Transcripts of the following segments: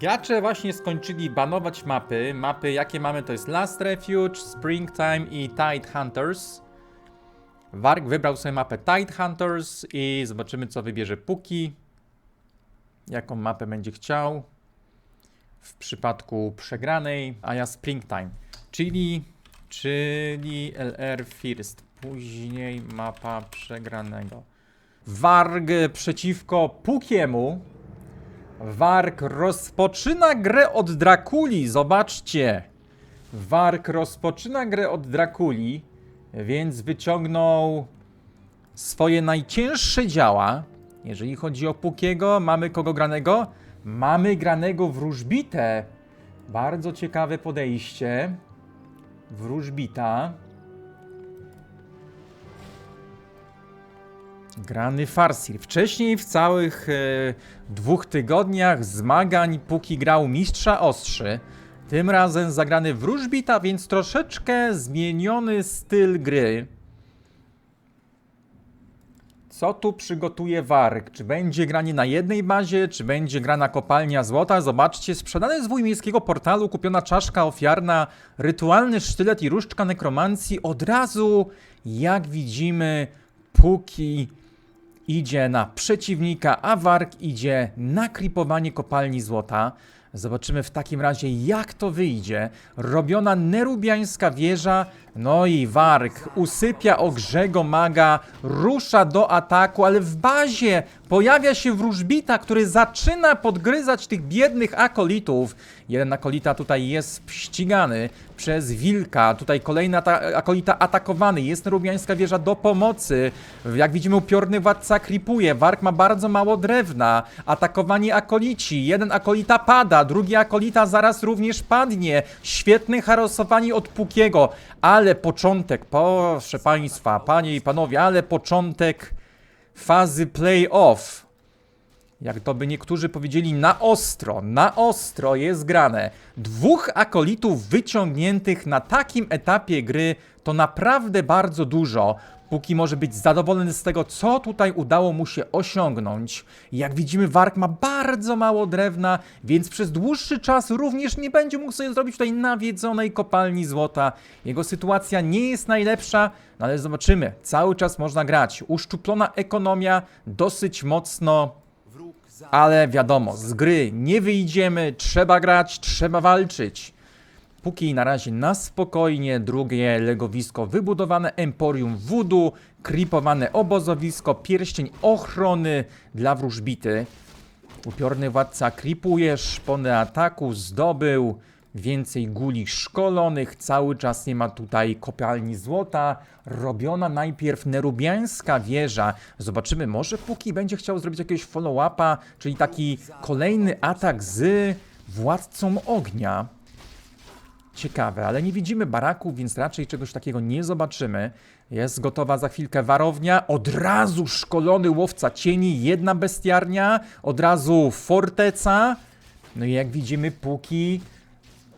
Gracze właśnie skończyli banować mapy. Mapy, jakie mamy, to jest Last Refuge, Springtime i Tide Hunters. Warg wybrał sobie mapę Tide Hunters i zobaczymy, co wybierze Puki. Jaką mapę będzie chciał. W przypadku przegranej, a ja Springtime. Czyli, czyli LR First. Później mapa przegranego. Warg przeciwko Pukiemu. Warg rozpoczyna grę od Drakuli, zobaczcie. Warg rozpoczyna grę od Drakuli, więc wyciągnął swoje najcięższe działa. Jeżeli chodzi o Pukiego, mamy kogo granego? Mamy granego wróżbitę. Bardzo ciekawe podejście. Wróżbita. Grany Farsir. Wcześniej w całych e, dwóch tygodniach zmagań póki grał Mistrza Ostrzy. Tym razem zagrany Wróżbita, więc troszeczkę zmieniony styl gry. Co tu przygotuje Warg? Czy będzie granie na jednej bazie, czy będzie grana kopalnia złota? Zobaczcie, sprzedane z wujmiejskiego portalu, kupiona czaszka ofiarna, rytualny sztylet i różdżka nekromancji. Od razu, jak widzimy, póki idzie na przeciwnika, a Warg idzie na kripowanie kopalni złota. Zobaczymy w takim razie, jak to wyjdzie. Robiona nerubiańska wieża, no i Warg usypia ogrzego maga, rusza do ataku, ale w bazie pojawia się wróżbita, który zaczyna podgryzać tych biednych akolitów. Jeden akolita tutaj jest ścigany przez wilka, tutaj kolejny akolita atakowany, jest nerubiańska wieża do pomocy. Jak widzimy upiorny władca kripuje, Warg ma bardzo mało drewna, atakowani akolici, jeden akolita pada, drugi akolita zaraz również padnie. Świetny harosowani od Pukiego, ale początek, proszę państwa, panie i panowie, ale początek fazy play-off. Jak to by niektórzy powiedzieli, na ostro, na ostro jest grane. Dwóch akolitów wyciągniętych na takim etapie gry to naprawdę bardzo dużo. Póki może być zadowolony z tego, co tutaj udało mu się osiągnąć. Jak widzimy, Warg ma bardzo mało drewna, więc przez dłuższy czas również nie będzie mógł sobie zrobić tutaj nawiedzonej kopalni złota. Jego sytuacja nie jest najlepsza, no ale zobaczymy. Cały czas można grać. Uszczuplona ekonomia, dosyć mocno ale wiadomo, z gry nie wyjdziemy, trzeba grać, trzeba walczyć. Póki na razie na spokojnie, drugie legowisko wybudowane, Emporium Voodoo, kripowane obozowisko, pierścień ochrony dla wróżbity. Upiorny władca kripuje, szpony ataku zdobył, więcej guli szkolonych, cały czas nie ma tutaj kopalni złota, robiona najpierw nerubiańska wieża. Zobaczymy, może póki będzie chciał zrobić jakiegoś follow-upa, czyli taki kolejny atak z władcą ognia. Ciekawe, ale nie widzimy baraku, więc raczej czegoś takiego nie zobaczymy. Jest gotowa za chwilkę warownia, od razu szkolony łowca cieni, jedna bestiarnia, od razu forteca. No i jak widzimy, póki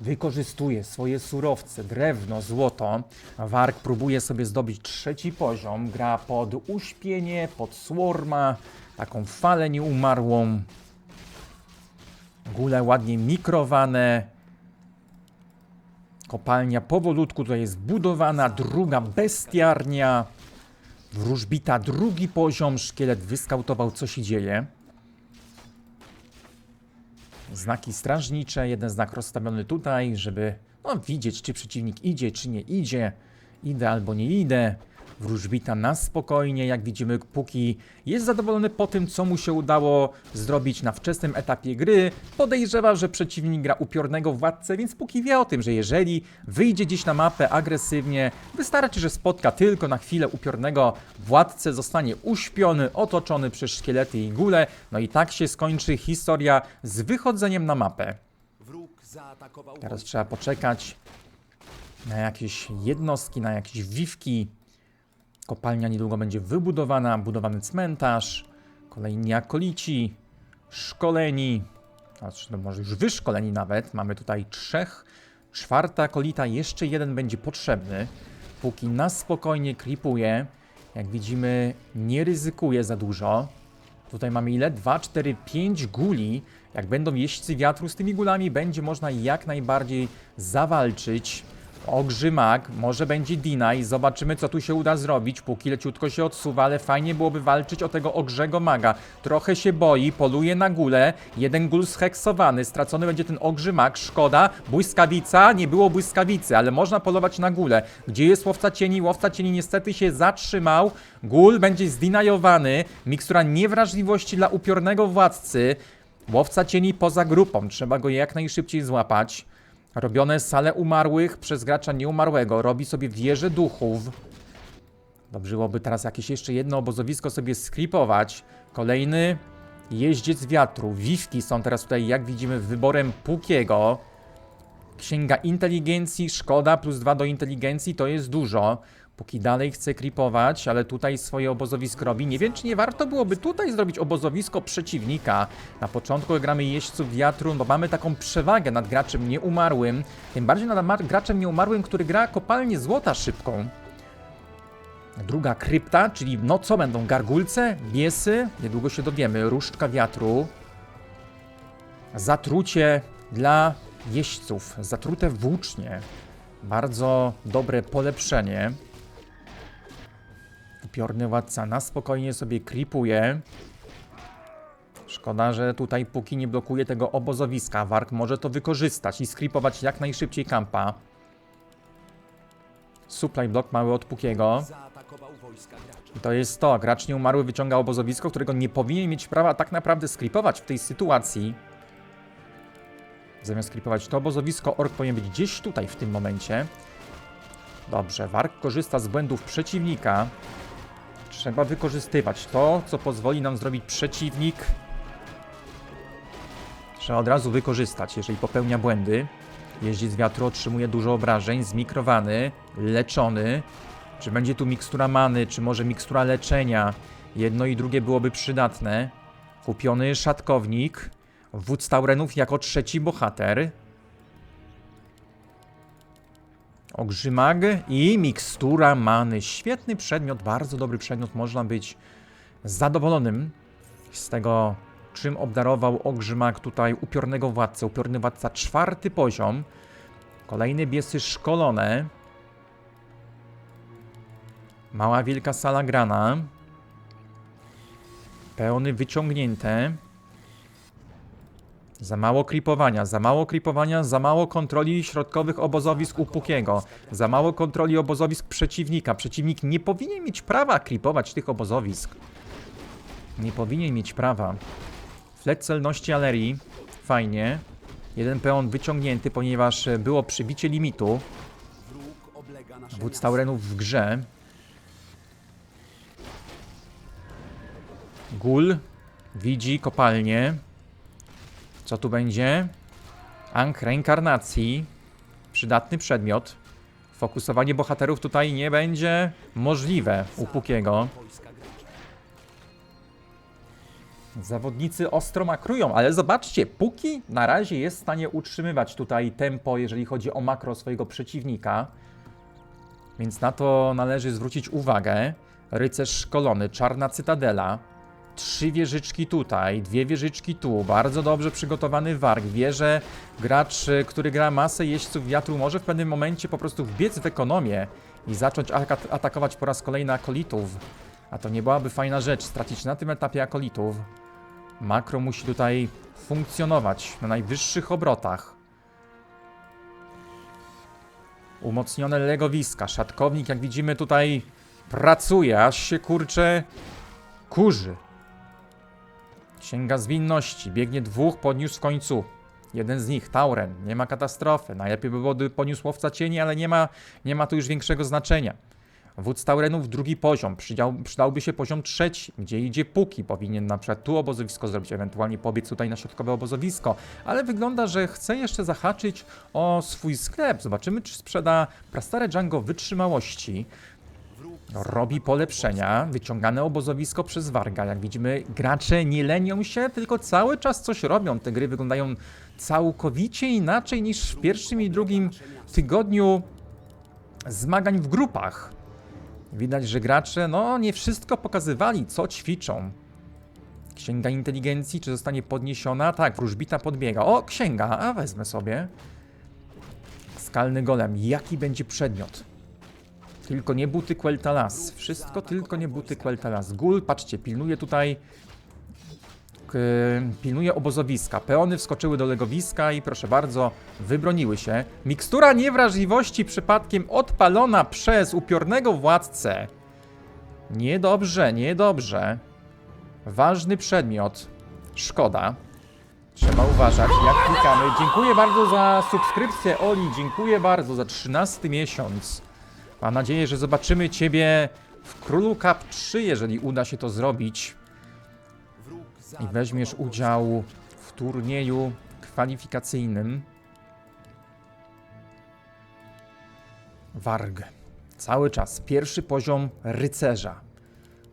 wykorzystuje swoje surowce, drewno, złoto. Warg próbuje sobie zdobyć trzeci poziom, gra pod uśpienie, pod swarma, taką falę nieumarłą. Gule ładnie mikrowane. Kopalnia powolutku tutaj jest budowana, druga bestiarnia. Wróżbita drugi poziom, szkielet wyskautował co się dzieje. Znaki strażnicze, jeden znak rozstawiony tutaj, żeby no, widzieć, czy przeciwnik idzie, czy nie idzie. Idę albo nie idę. Wróżbita na spokojnie, jak widzimy, póki jest zadowolony po tym, co mu się udało zrobić na wczesnym etapie gry. Podejrzewa, że przeciwnik gra upiornego władcę, więc póki wie o tym, że jeżeli wyjdzie gdzieś na mapę agresywnie, wystarczy, że spotka tylko na chwilę upiornego władcę, zostanie uśpiony, otoczony przez szkielety i gule, no i tak się skończy historia z wychodzeniem na mapę. Teraz trzeba poczekać na jakieś jednostki, na jakieś wiwki. Kopalnia niedługo będzie wybudowana, budowany cmentarz, kolejni akolici, szkoleni, znaczy no może już wyszkoleni nawet. Mamy tutaj trzech, czwarta akolita, jeszcze jeden będzie potrzebny. Póki na spokojnie kripuje, jak widzimy nie ryzykuje za dużo. Tutaj mamy ile? 2, 4, 5 guli. Jak będą jeźdźcy wiatru z tymi gulami, będzie można jak najbardziej zawalczyć. Ogrzymak, może będzie deny, zobaczymy co tu się uda zrobić, póki leciutko się odsuwa, ale fajnie byłoby walczyć o tego ogrzego maga. Trochę się boi, poluje na gulę, jeden gul scheksowany, stracony będzie ten ogrzymak, szkoda. Błyskawica, nie było błyskawicy, ale można polować na gulę. Gdzie jest łowca cieni? Łowca cieni niestety się zatrzymał, gul będzie zdinajowany, mikstura niewrażliwości dla upiornego władcy. Łowca cieni poza grupą, trzeba go jak najszybciej złapać. Robione sale umarłych przez gracza nieumarłego. Robi sobie wieże duchów. Dobrze byłoby teraz jakieś jeszcze jedno obozowisko sobie skripować. Kolejny jeździec wiatru. Wiwki są teraz tutaj, jak widzimy, wyborem Pukiego. Księga inteligencji, szkoda, plus dwa do inteligencji, to jest dużo. Póki dalej chce kripować, ale tutaj swoje obozowisko robi. Nie wiem, czy nie warto byłoby tutaj zrobić obozowisko przeciwnika. Na początku gramy jeźdźców wiatru, bo mamy taką przewagę nad graczem nieumarłym. Tym bardziej nad graczem nieumarłym, który gra kopalnię złota szybką. Druga krypta, czyli no co będą? Gargulce? Biesy? Niedługo się dowiemy. Różdżka wiatru. Zatrucie dla jeźdźców. Zatrute włócznie. Bardzo dobre polepszenie. Upiorny władca na spokojnie sobie kripuje. Szkoda, że tutaj póki nie blokuje tego obozowiska. Wark może to wykorzystać i skripować jak najszybciej kampa. Supply block mały od Pukiego. To jest to. Gracz nieumarły wyciąga obozowisko, którego nie powinien mieć prawa tak naprawdę skripować w tej sytuacji. Zamiast skripować to obozowisko, ork powinien być gdzieś tutaj w tym momencie. Dobrze, Wark korzysta z błędów przeciwnika. Trzeba wykorzystywać to, co pozwoli nam zrobić przeciwnik. Trzeba od razu wykorzystać, jeżeli popełnia błędy. Jeździec wiatru otrzymuje dużo obrażeń, zmikrowany, leczony. Czy będzie tu mikstura many, czy może mikstura leczenia? Jedno i drugie byłoby przydatne. Kupiony szatkownik. Wódz Taurenów jako trzeci bohater. Ogrzymag i mikstura many. Świetny przedmiot, bardzo dobry przedmiot. Można być zadowolonym z tego, czym obdarował Ogrzymag tutaj upiornego władcę. Upiorny władca czwarty poziom. Kolejne biesy szkolone. Mała wielka sala grana. Peony wyciągnięte. Za mało kripowania, za mało kripowania, za mało kontroli środkowych obozowisk u Pukiego. Za mało kontroli obozowisk przeciwnika. Przeciwnik nie powinien mieć prawa kripować tych obozowisk. Nie powinien mieć prawa. Flet celności Alerii. Fajnie. Jeden peon wyciągnięty, ponieważ było przybicie limitu. Wódz. Taurenów w grze. Gul widzi kopalnię. Co tu będzie? Ank reinkarnacji. Przydatny przedmiot. Fokusowanie bohaterów tutaj nie będzie możliwe u Pukiego. Zawodnicy ostro makrują, ale zobaczcie, Puki na razie jest w stanie utrzymywać tutaj tempo, jeżeli chodzi o makro swojego przeciwnika. Więc na to należy zwrócić uwagę. Rycerz szkolony, czarna cytadela. Trzy wieżyczki tutaj, dwie wieżyczki tu. Bardzo dobrze przygotowany warg. Wie, że gracz, y, który gra masę jeźdźców wiatru, może w pewnym momencie po prostu wbiec w ekonomię i zacząć atakować po raz kolejny akolitów. A to nie byłaby fajna rzecz, stracić na tym etapie akolitów. Makro musi tutaj funkcjonować na najwyższych obrotach. Umocnione legowiska. Szatkownik, jak widzimy, tutaj pracuje, aż się kurcze kurzy. Księga zwinności. Biegnie dwóch, podniósł w końcu. Jeden z nich, Tauren. Nie ma katastrofy. Najlepiej by było, gdyby poniósł łowca cieni, ale nie ma, nie ma tu już większego znaczenia. Wódz Taurenów drugi poziom, Przydział, przydałby się poziom trzeci, gdzie idzie Puki, powinien na przykład tu obozowisko zrobić, ewentualnie pobiec tutaj na środkowe obozowisko, ale wygląda, że chce jeszcze zahaczyć o swój sklep. Zobaczymy, czy sprzeda prastare Django wytrzymałości. Robi polepszenia, wyciągane obozowisko przez Warga. Jak widzimy, gracze nie lenią się, tylko cały czas coś robią. Te gry wyglądają całkowicie inaczej niż w pierwszym i drugim tygodniu zmagań w grupach. Widać, że gracze no nie wszystko pokazywali, co ćwiczą. Księga inteligencji, czy zostanie podniesiona? Tak, wróżbita podbiega. O, księga, a wezmę sobie. Skalny golem. Jaki będzie przedmiot? Tylko nie buty Quel'Thalas. Wszystko tylko nie buty Quel'Thalas. Gul, patrzcie, pilnuje tutaj... Pilnuje obozowiska. Peony wskoczyły do legowiska i proszę bardzo, wybroniły się. Mikstura niewrażliwości przypadkiem odpalona przez upiornego władcę. Niedobrze, niedobrze. Ważny przedmiot. Szkoda. Trzeba uważać, jak klikamy. Dziękuję bardzo za subskrypcję, Oli. Dziękuję bardzo za 13 miesiąc. Mam nadzieję, że zobaczymy Ciebie w Królu Cup 3, jeżeli uda się to zrobić. I weźmiesz udział w turnieju kwalifikacyjnym. Warg. Cały czas. Pierwszy poziom rycerza.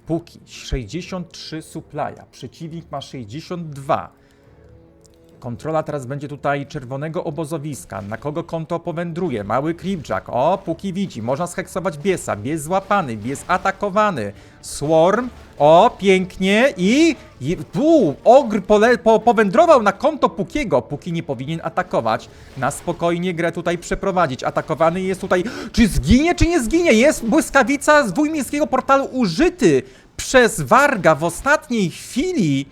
Póki 63 suplaja. Przeciwnik ma 62. Kontrola teraz będzie tutaj czerwonego obozowiska. Na kogo konto powędruje? Mały Creepjack. O, póki widzi. Można scheksować biesa. Bies złapany, bies atakowany. Swarm. O, pięknie. I... i tu, ogr pole, po, powędrował na konto Pukiego. Puki nie powinien atakować. Na spokojnie grę tutaj przeprowadzić. Atakowany jest tutaj... Czy zginie, czy nie zginie? Jest błyskawica z wujmiejskiego portalu użyty przez Warga w ostatniej chwili.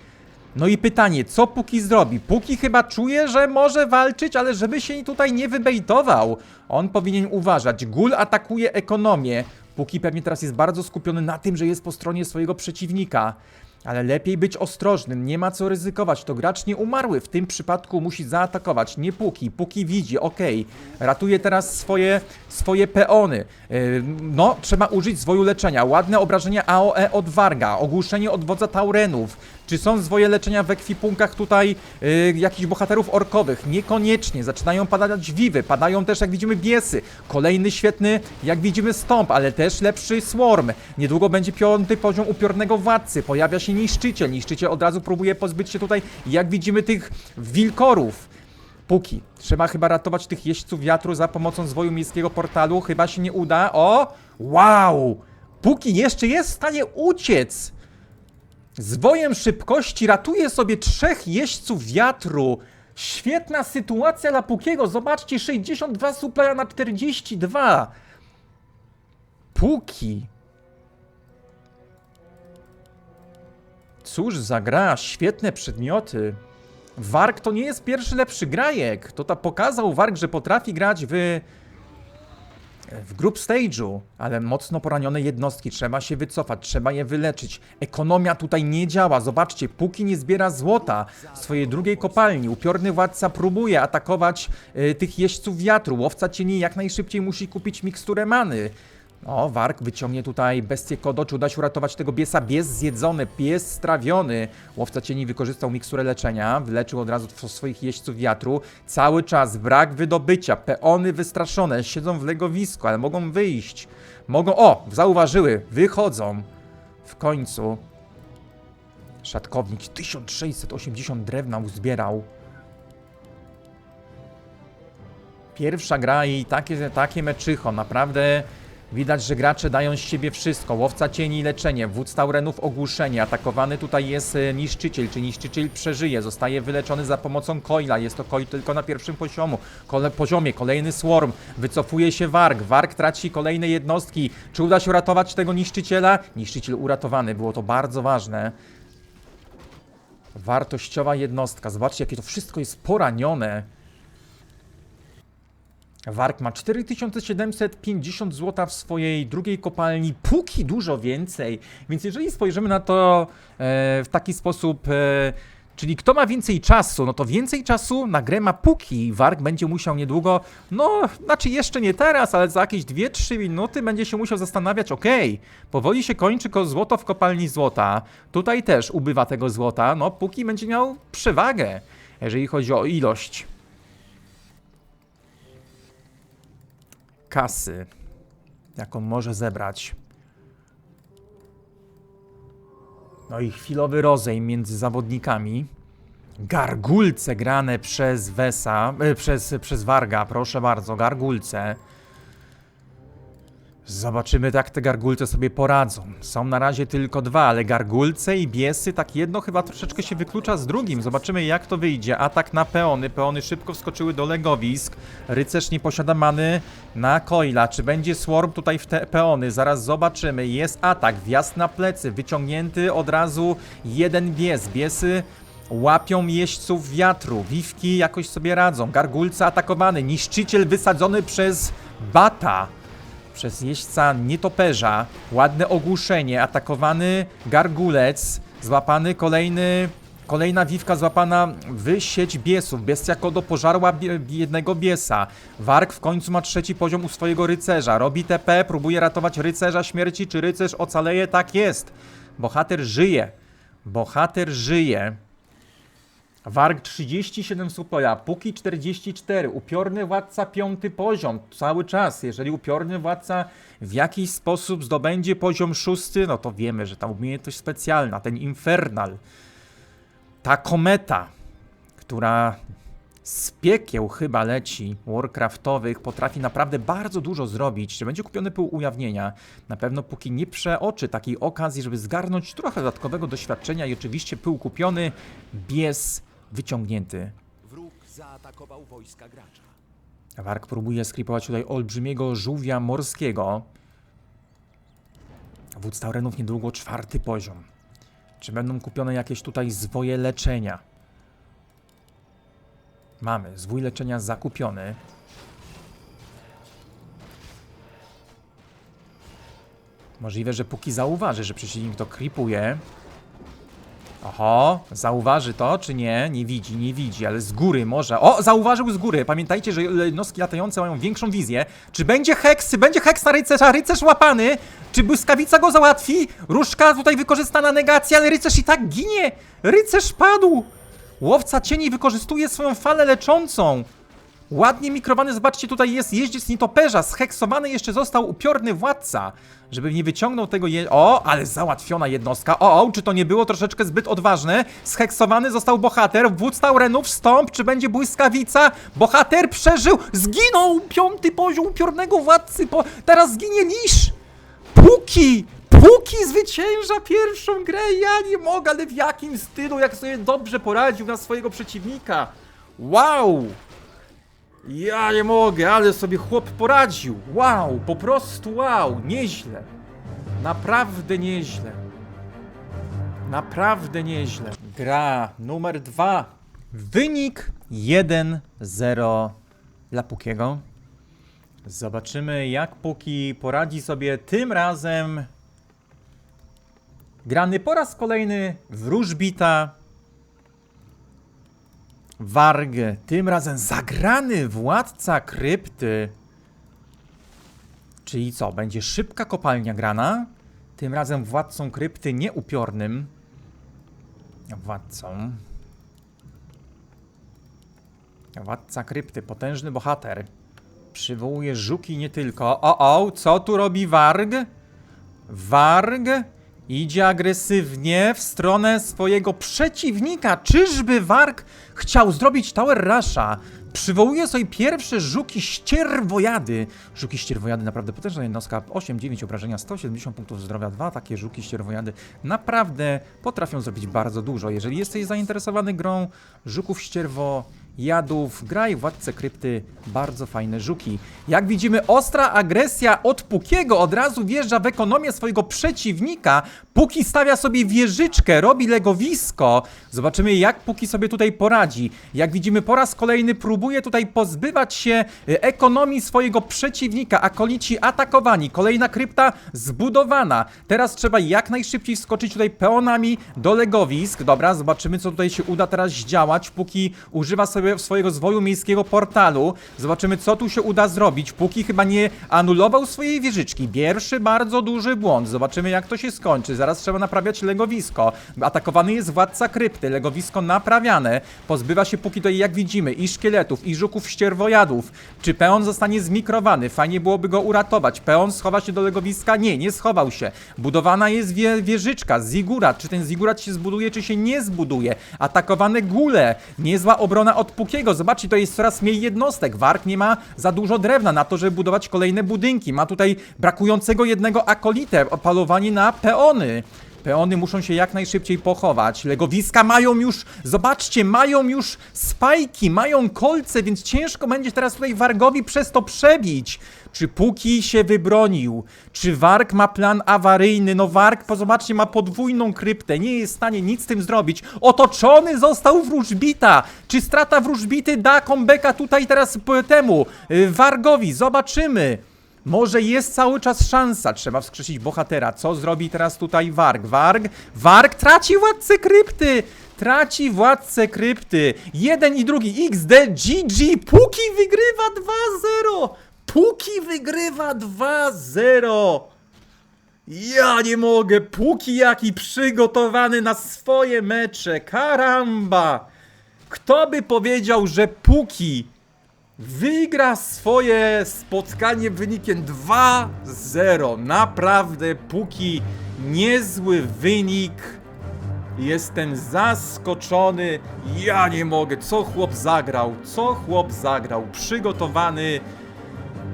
No i pytanie, co Puki zrobi? Puki chyba czuje, że może walczyć, ale żeby się tutaj nie wybejtował. On powinien uważać. Gul atakuje ekonomię. Puki pewnie teraz jest bardzo skupiony na tym, że jest po stronie swojego przeciwnika. Ale lepiej być ostrożnym, nie ma co ryzykować. To gracz nie umarły, w tym przypadku musi zaatakować, nie Puki. Puki widzi, okej. Ratuje teraz swoje, swoje peony. Yy, no, trzeba użyć zwoju leczenia. Ładne obrażenia AOE od Warga, ogłuszenie od wodza Taurenów. Czy są zwoje leczenia w ekwipunkach tutaj yy, jakichś bohaterów orkowych? Niekoniecznie. Zaczynają padać wiwy, padają też, jak widzimy, biesy. Kolejny świetny, jak widzimy, stąp, ale też lepszy swarm. Niedługo będzie piąty poziom upiornego władcy. Pojawia się niszczyciel. Niszczyciel od razu próbuje pozbyć się tutaj, jak widzimy, tych wilkorów. Póki. Trzeba chyba ratować tych jeźdźców wiatru za pomocą zwoju miejskiego portalu. Chyba się nie uda. O! Wow! Póki jeszcze jest w stanie uciec! Zwojem szybkości ratuje sobie trzech jeźdźców wiatru. Świetna sytuacja dla Pukiego. Zobaczcie, 62 supleja na 42. Puki. Cóż za gra, świetne przedmioty. Warg to nie jest pierwszy lepszy grajek. To ta pokazał Warg, że potrafi grać w w group stage'u, ale mocno poranione jednostki, trzeba się wycofać, trzeba je wyleczyć. Ekonomia tutaj nie działa, zobaczcie, póki nie zbiera złota w swojej drugiej kopalni, upiorny władca próbuje atakować y, tych jeźdźców wiatru, łowca cieni jak najszybciej musi kupić miksturę many. O, Warg wyciągnie tutaj bestię Kodo, czy uda się uratować tego biesa? Bies zjedzony, pies strawiony. Łowca cieni wykorzystał miksturę leczenia, wyleczył od razu swoich jeźdźców wiatru. Cały czas brak wydobycia, peony wystraszone, siedzą w legowisku, ale mogą wyjść. Mogą, o, zauważyły, wychodzą. W końcu. Szatkownik 1680 drewna uzbierał. Pierwsza gra i takie, takie meczycho, naprawdę widać, że gracze dają z siebie wszystko. Łowca cieni leczenie, wódz taurenów ogłuszenie, atakowany tutaj jest e, niszczyciel, czy niszczyciel przeżyje, zostaje wyleczony za pomocą coila, jest to coil tylko na pierwszym poziomu, kole, poziomie, kolejny swarm, wycofuje się warg, warg traci kolejne jednostki, czy uda się uratować tego niszczyciela? Niszczyciel uratowany, było to bardzo ważne. Wartościowa jednostka, zobaczcie jakie to wszystko jest poranione. Wark ma 4750 zł w swojej drugiej kopalni, póki dużo więcej. Więc jeżeli spojrzymy na to e, w taki sposób, e, czyli kto ma więcej czasu, no to więcej czasu na grę ma póki. Wark będzie musiał niedługo, no znaczy jeszcze nie teraz, ale za jakieś 2-3 minuty będzie się musiał zastanawiać, okej, powoli się kończy ko złoto w kopalni złota. Tutaj też ubywa tego złota, no póki będzie miał przewagę, jeżeli chodzi o ilość. Kasy, jaką może zebrać. No i chwilowy rozejm między zawodnikami. Gargulce grane przez Wesa, e, przez, przez Warga, proszę bardzo, gargulce. Zobaczymy, jak te gargulce sobie poradzą. Są na razie tylko dwa, ale gargulce i biesy, tak jedno chyba troszeczkę się wyklucza z drugim. Zobaczymy, jak to wyjdzie. Atak na peony. Peony szybko wskoczyły do legowisk. Rycerz nie posiada many na Coila. Czy będzie swarm tutaj w te peony? Zaraz zobaczymy. Jest atak, wjazd na plecy, wyciągnięty od razu jeden bies. Biesy Łapią jeźdźców wiatru, wiwki jakoś sobie radzą, gargulce atakowany, niszczyciel wysadzony przez bata, przez jeźdźca nietoperza, ładne ogłuszenie, atakowany gargulec, złapany kolejny, kolejna wiwka złapana w sieć biesów, bestia kodo pożarła bie, jednego biesa, Warg w końcu ma trzeci poziom u swojego rycerza, robi TP, próbuje ratować rycerza śmierci, czy rycerz ocaleje? Tak jest, bohater żyje, bohater żyje. Warg 37 supoja, Puki 44, upiorny władca piąty poziom, cały czas. Jeżeli upiorny władca w jakiś sposób zdobędzie poziom szósty, no to wiemy, że ta umiejętność specjalna, ten infernal, ta kometa, która z piekieł chyba leci Warcraftowych, potrafi naprawdę bardzo dużo zrobić. Czy będzie kupiony pół ujawnienia? Na pewno póki nie przeoczy takiej okazji, żeby zgarnąć trochę dodatkowego doświadczenia i oczywiście pył kupiony, bies wyciągnięty. Wróg zaatakował wojska gracza. Wark próbuje skripować tutaj olbrzymiego żółwia morskiego. Wódz Taurenów niedługo czwarty poziom. Czy będą kupione jakieś tutaj zwoje leczenia? Mamy zwój leczenia zakupiony. Możliwe, że póki zauważy, że przeciwnik to creepuje. Oho, zauważy to, czy nie? Nie widzi, nie widzi, ale z góry może. O, zauważył z góry. Pamiętajcie, że jednostki latające mają większą wizję. Czy będzie heks? Czy będzie heks na rycerza? Rycerz łapany? Czy błyskawica go załatwi? Różdżka tutaj wykorzystana negacja, ale rycerz i tak ginie! Rycerz padł! Łowca cieni wykorzystuje swoją falę leczącą. Ładnie mikrowany, zobaczcie, tutaj jest jeździec nietoperza, scheksowany jeszcze został upiorny władca, żeby nie wyciągnął tego je... O, ale załatwiona jednostka, o, o, czy to nie było troszeczkę zbyt odważne? Scheksowany został bohater, wódz Taurenów, wstąp, czy będzie błyskawica? Bohater przeżył, zginął, piąty poziom upiornego władcy, po... teraz zginie Lisz! Puki! Puki zwycięża pierwszą grę, ja nie mogę, ale w jakim stylu, jak sobie dobrze poradził na swojego przeciwnika. Wow! Ja nie mogę, ale sobie chłop poradził. Wow, po prostu wow, nieźle. Naprawdę nieźle. Naprawdę nieźle. Gra numer dwa. Wynik 1-0 dla Pukiego. Zobaczymy, jak Puki poradzi sobie tym razem. Grany po raz kolejny wróżbita. Warg, tym razem zagrany władca krypty. Czyli co, będzie szybka kopalnia grana? Tym razem władcą krypty nieupiornym. Władcą. Władca krypty, potężny bohater. Przywołuje żuki nie tylko. O, o, co tu robi Warg? Warg idzie agresywnie w stronę swojego przeciwnika. Czyżby Warg chciał zrobić Tower Rusha? Przywołuje sobie pierwsze żuki ścierwojady. Żuki ścierwojady, naprawdę potężna jednostka. 8-9 obrażenia, 170 punktów zdrowia. Dwa takie żuki ścierwojady naprawdę potrafią zrobić bardzo dużo. Jeżeli jesteś zainteresowany grą żuków ścierwojadów, graj Władcę Krypty, bardzo fajne żuki. Jak widzimy, ostra agresja od Pukiego od razu wjeżdża w ekonomię swojego przeciwnika. Puki stawia sobie wieżyczkę, robi legowisko. Zobaczymy, jak Puki sobie tutaj poradzi. Jak widzimy, po raz kolejny próbuje tutaj pozbywać się y, ekonomii swojego przeciwnika. Akolici atakowani. Kolejna krypta zbudowana. Teraz trzeba jak najszybciej wskoczyć tutaj peonami do legowisk. Dobra, zobaczymy, co tutaj się uda teraz zdziałać. Puki używa sobie swojego zwoju miejskiego portalu. Zobaczymy, co tu się uda zrobić. Puki chyba nie anulował swojej wieżyczki. Pierwszy bardzo duży błąd. Zobaczymy, jak to się skończy. Zaraz trzeba naprawiać legowisko. Atakowany jest władca krypty. Legowisko naprawiane. Pozbywa się póki tutaj, jak widzimy, i szkieletów, i żuków ścierwojadów. Czy peon zostanie zmikrowany? Fajnie byłoby go uratować. Peon schowa się do legowiska? Nie, nie schował się. Budowana jest wie wieżyczka. Zigurat. Czy ten zigurat się zbuduje, czy się nie zbuduje? Atakowane gule. Niezła obrona od Pukiego. Zobaczcie, to jest coraz mniej jednostek. Wark nie ma za dużo drewna na to, żeby budować kolejne budynki. Ma tutaj brakującego jednego akolitę, opalowanie na peony. Peony muszą się jak najszybciej pochować. Legowiska mają już, zobaczcie, mają już spajki, mają kolce, więc ciężko będzie teraz tutaj Wargowi przez to przebić. Czy Puki się wybronił? Czy Warg ma plan awaryjny? No Warg, po- zobaczcie, ma podwójną kryptę, nie jest w stanie nic z tym zrobić. Otoczony został wróżbita. Czy strata wróżbity da comebacka tutaj teraz temu, y, Wargowi? Zobaczymy. Może jest cały czas szansa. Trzeba wskrzesić bohatera. Co zrobi teraz tutaj Warg? Warg? Warg traci władcę krypty! Traci władcę krypty. Jeden i drugi. XD, GG. Puki wygrywa 2-0. Puki wygrywa 2-0. Ja nie mogę. Puki jaki przygotowany na swoje mecze. Karamba. Kto by powiedział, że Puki wygra swoje spotkanie wynikiem 2-0. Naprawdę, póki niezły wynik. Jestem zaskoczony. Ja nie mogę. Co chłop zagrał? Co chłop zagrał? Przygotowany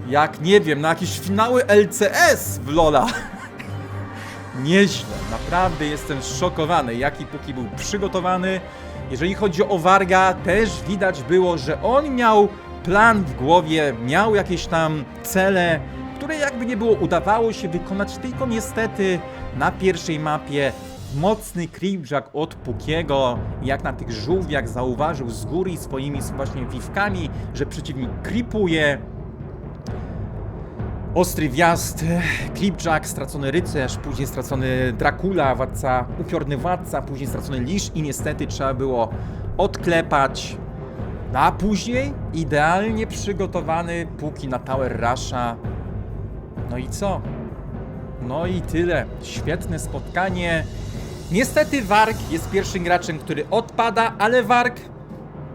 jak nie wiem, na jakieś finały LCS w Lola. Nieźle, naprawdę jestem zszokowany, jaki Puki był przygotowany. Jeżeli chodzi o Warga, też widać było, że on miał plan w głowie, miał jakieś tam cele, które jakby nie było udawało się wykonać, tylko niestety na pierwszej mapie mocny creepjack od Pukiego, jak na tych żółwiach zauważył z góry swoimi właśnie wiwkami, że przeciwnik creepuje, Ostry wjazd, Clipjack, stracony rycerz, później stracony Dracula, władca, upiorny władca, później stracony Lisz i niestety trzeba było odklepać. A później idealnie przygotowany póki na Tower Rusha. No i co? No i tyle. Świetne spotkanie. Niestety Warg jest pierwszym graczem, który odpada, ale Warg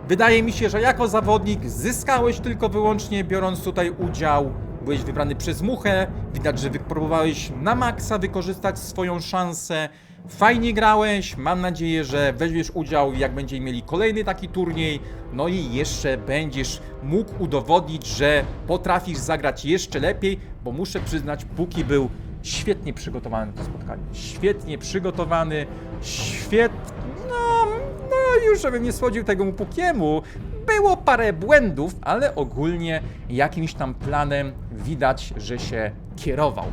Wydaje mi się, że jako zawodnik zyskałeś tylko wyłącznie biorąc tutaj udział. Byłeś wybrany przez muchę, widać, że próbowałeś na maksa wykorzystać swoją szansę. Fajnie grałeś, mam nadzieję, że weźmiesz udział jak będziemy mieli kolejny taki turniej. No i jeszcze będziesz mógł udowodnić, że potrafisz zagrać jeszcze lepiej, bo muszę przyznać, póki był świetnie przygotowany na to spotkanie. Świetnie przygotowany, świetnie. No, no już żebym nie słodził tego mu Pukiemu. Było parę błędów, ale ogólnie jakimś tam planem widać, że się kierował.